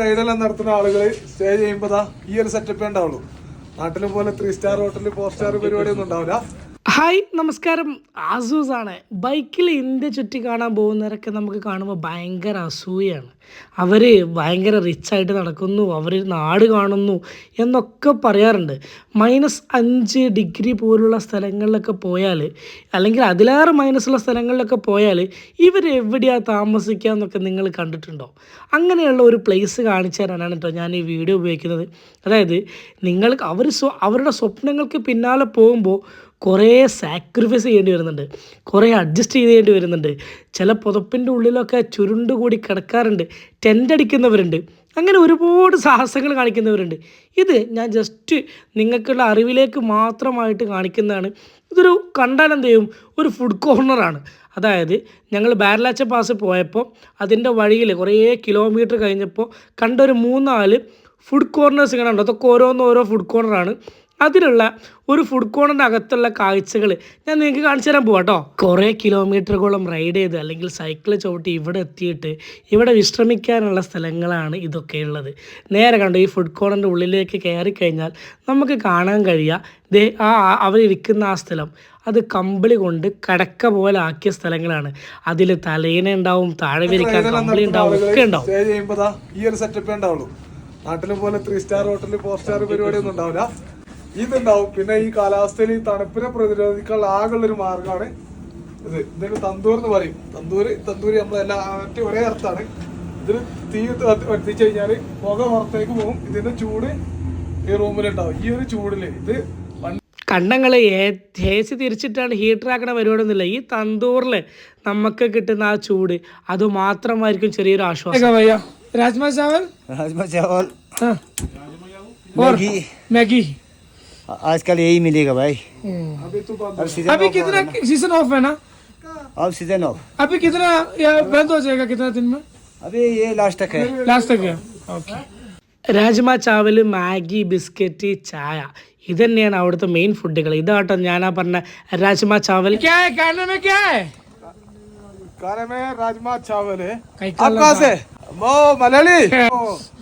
റൈഡെല്ലാം നടത്തുന്ന ആളുകൾ സ്റ്റേ ചെയ്യുമ്പോ ദാ ഈ ഒരു സെറ്റപ്പേ ഉണ്ടാവുള്ളൂ. നാട്ടിലെ പോലെ ത്രീ സ്റ്റാർ ഹോട്ടലിൽ ഫോർ സ്റ്റാർ പരിപാടി ഒന്നും ഉണ്ടാവില്ല. ഹായ് നമസ്കാരം. ആസൂസ് ആണ് ബൈക്കിൽ ഇന്ത്യ ചുറ്റി കാണാൻ പോകുന്നവരൊക്കെ നമുക്ക് കാണുമ്പോൾ ഭയങ്കര അസൂയാണ് അവർ ഭയങ്കര റിച്ചായിട്ട് നടക്കുന്നു അവർ നാട് കാണുന്നു എന്നൊക്കെ പറയാറുണ്ട്. മൈനസ് അഞ്ച് ഡിഗ്രി പോലുള്ള സ്ഥലങ്ങളിലൊക്കെ പോയാൽ അല്ലെങ്കിൽ അതിലേറെ മൈനസുള്ള സ്ഥലങ്ങളിലൊക്കെ പോയാൽ ഇവർ എവിടെയാണ് താമസിക്കുക എന്നൊക്കെ നിങ്ങൾ കണ്ടിട്ടുണ്ടോ? അങ്ങനെയുള്ള ഒരു പ്ലേസ് കാണിച്ചു തരാനാണ് കേട്ടോ ഞാൻ ഈ വീഡിയോ ഉപയോഗിക്കുന്നത്. അതായത് നിങ്ങൾക്ക് അവർ സ്വ അവരുടെ സ്വപ്നങ്ങൾക്ക് പിന്നാലെ പോകുമ്പോൾ കുറേ സാക്രിഫൈസ് ചെയ്യേണ്ടി വരുന്നുണ്ട്. കുറേ അഡ്ജസ്റ്റ് ചെയ്യേണ്ടി വരുന്നുണ്ട്. ചില പുതപ്പിന്റെ ഉള്ളിലൊക്കെ ചുരുണ്ട് കൂടി കിടക്കാറുണ്ട്. ടെന്റ് അടിക്കുന്നവരുണ്ട്. അങ്ങനെ ഒരുപാട് സാഹസങ്ങൾ കാണിക്കുന്നവരുണ്ട്. ഇത് ഞാൻ ജസ്റ്റ് നിങ്ങൾക്കുള്ള അറിവിലേക്ക് മാത്രമായിട്ട് കാണിക്കുന്നതാണ്. ഇതൊരു കണ്ടാൽ എന്ത് ചെയ്യും? ഒരു ഫുഡ് കോർണറാണ് അതായത് ഞങ്ങൾ ബാരലാച്ച പാസ് പോയപ്പോൾ അതിന്റെ വഴിയിൽ കുറേ കിലോമീറ്റർ കഴിഞ്ഞപ്പോൾ കണ്ടൊരു മൂന്നാൽ ഫുഡ് കോർണേഴ്സ് ഇങ്ങനെ ഉണ്ട്. അതൊക്കെ ഓരോന്ന് ഓരോ ഫുഡ് കോർണറാണ് അതിലുള്ള ഒരു ഫുഡ് കോണിന്റെ അകത്തുള്ള കാഴ്ചകൾ ഞാൻ നിങ്ങൾക്ക് കാണിച്ചു തരാൻ പോവാം കേട്ടോ കുറേ കിലോമീറ്ററുകളും റൈഡ് ചെയ്ത് അല്ലെങ്കിൽ സൈക്കിൾ ചവിട്ടി ഇവിടെ എത്തിയിട്ട് ഇവിടെ വിശ്രമിക്കാനുള്ള സ്ഥലങ്ങളാണ് ഇതൊക്കെ ഉള്ളത്. നേരെ കണ്ടു ഈ ഫുഡ് കോണിന്റെ ഉള്ളിലേക്ക് കയറി കഴിഞ്ഞാൽ നമുക്ക് കാണാൻ കഴിയുക ദേ ആ അവരിരിക്കുന്ന ആ സ്ഥലം അത് കമ്പിളി കൊണ്ട് കടക്ക പോലെ ആക്കിയ സ്ഥലങ്ങളാണ്. അതിൽ തലേന ഉണ്ടാവും താഴെ വിരിക്കാൻ കമ്പിളി ഉണ്ടാവും ഒക്കെ ഉണ്ടാവും. ഈ ഒരു സെറ്റപ്പേ ഉണ്ടാവുള്ളൂ. നാട്ടിലെ പോലെ ത്രീ സ്റ്റാർ ഹോട്ടലിൽ ഫോർ സ്റ്റാർ പരിപാടി ഒന്നും ഉണ്ടാവില്ല. ഇതുണ്ടാവും. പിന്നെ ഈ കാലാവസ്ഥയിൽ ഈ തണുപ്പിനെ പ്രതിരോധിക്കാനുള്ള ആകെയുള്ള ഒരു മാർഗമാണ് ഇത്. ഇതിന് തന്തൂർ എന്ന് പറയും. തന്തൂര് തന്തൂരി നമ്മളെല്ലാം മറ്റേ ഒരേ അർത്ഥമാണ് ഇതിന് തീ എത്തിച്ചു കഴിഞ്ഞാൽ പുക പുറത്തേക്ക് പോകും. ഇതിന്റെ ചൂട് ഈ റൂമിലുണ്ടാവും. ഈ ഒരു ചൂടിൽ ഇത് കണ്ടങ്ങളെ ഏ സി തിരിച്ചിട്ടാണ് ഹീറ്ററാക്കണ പരിപാടിയൊന്നുമില്ല ഈ തന്തൂറിൽ നമുക്ക് കിട്ടുന്ന ആ ചൂട് അത് മാത്രമായിരിക്കും ചെറിയൊരു ആശ്വാസം. രാജ്മ ചാവൽ മാഗി. आजकल यही मिलेगा भाई अभी तो बंद अब सीजन अभी कितना सीजन ऑफ है ना अब सीजन ऑफ अभी कितना या बंद हो जाएगा कितना दिन में अभी ये लास्ट तक है लास्ट तक है ओके രാജ്മ ചാവല് മാഗി ബിസ്ക്കറ്റ് ചായ ഇതന്നെയാണ് അവിടുത്തെ മെയിൻ ഫുഡുകൾ ഇതാട്ടോ ഞാനാ പറഞ്ഞ രാജ്മ ചാവൽ क्या है खाने में क्या है खाने में राजमा चावल है कहीं आप कहाँ से वो मलयाली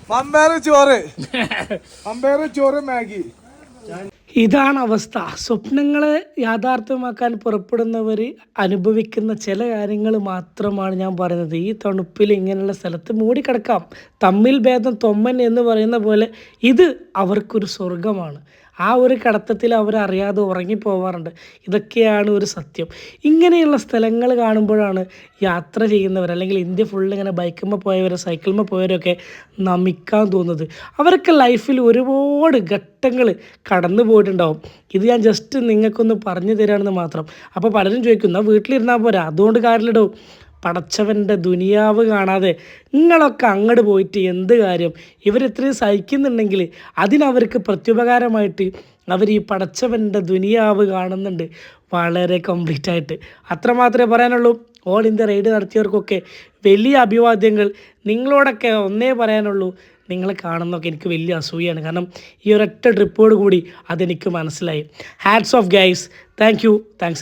മമ്പയർ ചോറ് മമ്പയർ ചോറ് മാഗി ഇതാണ് അവസ്ഥ. സ്വപ്നങ്ങളെ യാഥാർത്ഥ്യമാക്കാൻ പുറപ്പെടുന്നവർ അനുഭവിക്കുന്ന ചില കാര്യങ്ങൾ മാത്രമാണ് ഞാൻ പറയുന്നത്. ഈ തണുപ്പിൽ ഇങ്ങനെയുള്ള സ്ഥലത്ത് മൂടിക്കിടക്കാം. തമ്മിൽ ഭേദം തൊമ്മൻ എന്ന് പറയുന്ന പോലെ ഇത് അവർക്കൊരു സ്വർഗമാണ് ആ ഒരു കടത്തത്തിൽ അവരറിയാതെ ഉറങ്ങിപ്പോവാറുണ്ട്. ഇതൊക്കെയാണ് ഒരു സത്യം. ഇങ്ങനെയുള്ള സ്ഥലങ്ങൾ കാണുമ്പോഴാണ് യാത്ര ചെയ്യുന്നവർ അല്ലെങ്കിൽ ഇന്ത്യ ഫുള്ള് ഇങ്ങനെ ബൈക്കുമ്പോൾ പോയവർ സൈക്കിളുമ്പോൾ പോയവരൊക്കെ നമിക്കാൻ തോന്നുന്നത്. അവരൊക്കെ ലൈഫിൽ ഒരുപാട് ഘട്ടങ്ങൾ കടന്നു പോയിട്ടുണ്ടാവും. ഇത് ഞാൻ ജസ്റ്റ് നിങ്ങൾക്കൊന്ന് പറഞ്ഞു തരാണെന്ന് മാത്രം. അപ്പോൾ പലരും ചോദിക്കുന്ന വീട്ടിലിരുന്നാൽ പോരാ? അതുകൊണ്ട് കാര്യമില്ലടോ പടച്ചവന്റെ ദുനിയാവ് കാണാതെ നിങ്ങളൊക്കെ അങ്ങോട്ട് പോയിട്ട് എന്ത് കാര്യം? ഇവരിത്രയും സഹിക്കുന്നുണ്ടെങ്കിൽ അതിനവർക്ക് പ്രത്യുപകാരമായിട്ട് അവർ ഈ പടച്ചവന്റെ ദുനിയാവ് കാണുന്നുണ്ട്. വളരെ കംപ്ലീറ്റ് ആയിട്ട്. അത്രമാത്രമേ പറയാനുള്ളൂ. ഓൾ ഇന്ത്യ റെയ്ഡ് നടത്തിയവർക്കൊക്കെ വലിയ അഭിവാദ്യങ്ങൾ നിങ്ങളോടൊക്കെ ഒന്നേ പറയാനുള്ളൂ. നിങ്ങളെ കാണുന്നൊക്കെ എനിക്ക് വലിയ അസൂയാണ് കാരണം ഈ ഒരൊറ്റ ട്രിപ്പോട് കൂടി അതെനിക്ക് മനസ്സിലായി. Hats off guys thank you thanks